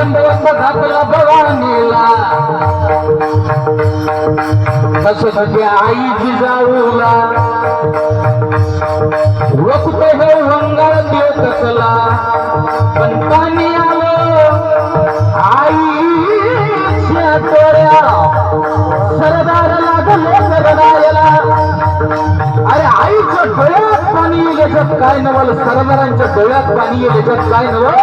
दंडवत घातला भवानीला तसं सध्या आई जिजाऊला वक्त हे पण पाणी आलं आईच्या तोऱ्या सरदार लागले सरदारला अरे आईचं डोळ्यात पाणी येईल याच्यात काय नवल? सरदारांच्या डोळ्यात पाणी येईल याच्यात काय नवल?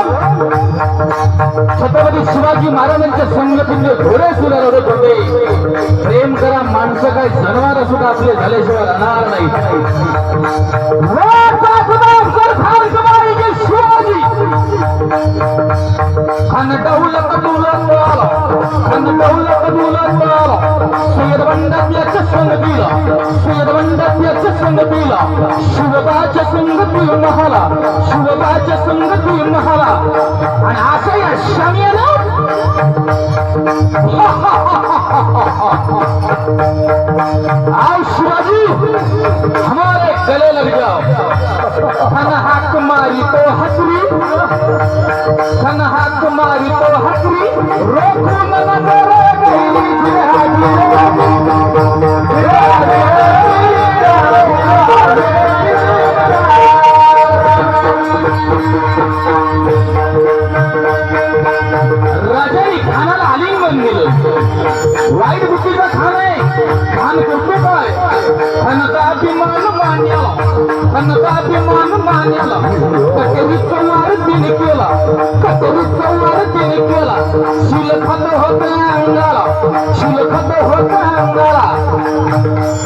छत्रपती शिवाजी महाराजांच्या संगतीने घोडे सुद्धा होते. प्रेम करा माणसं काय जनावर सुद्धा आपले झाल्याशिवाय राहणार नाही. वर टाकून सरदार कमाईचे शिवाजी. खन दौलत दौलत खन दौलत संगतीला सय्यद संगतीला शिवबाच्या संगती महाला शिवबाच्या संगती महाला आणि असं या शमीनं आओ शिवाजी हमारे गले लग जाओ मारी तो हसरी खन हाक तो हसरी नजर वाईट बुद्धीचा खान आहे. खान करतो काय खानाचा अभिमान मान्याला. खानाचा अभिमान मान्याला. कटेरी संवार तिने केला. कटेरी संवार तिने केला शिल खत होत अंगाला शिल खत होत अंगाला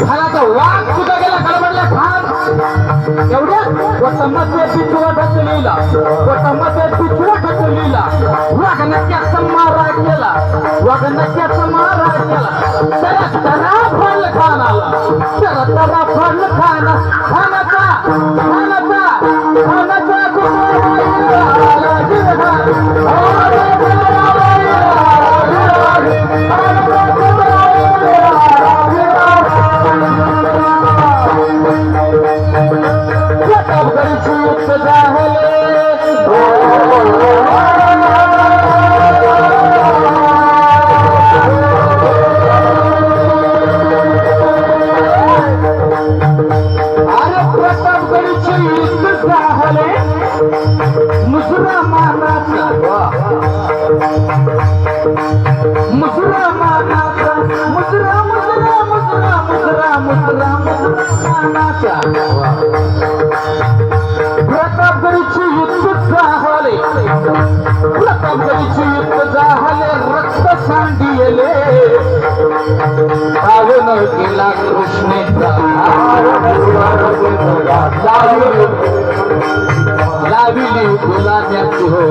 खानाचा वाघ सुद्धा गेला गडबडला खान एवढ्यात वटमध्ये पिछवा ढकलीला वटमध्ये पिछवा ढकलीला वाघनक्याचा मारा केला वाघनक्याचा मारा केला त्याला तरा फल खानाला त्याला तरा फल खाना खानाचा खानाचा खानाचा कुमाराला जिरगा. प्रतापगडची मुसलमानाचा प्रतापगडीचे युद्ध झाले प्रतापगडीचे युद्ध झाले रक्त सांडिले पावन केला कृष्णेचा लाविली गुलाब्याची हो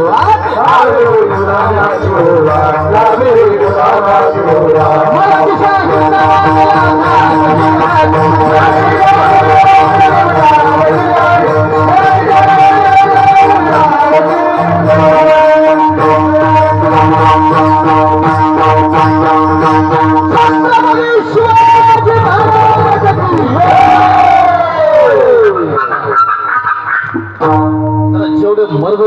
मला तुझ्या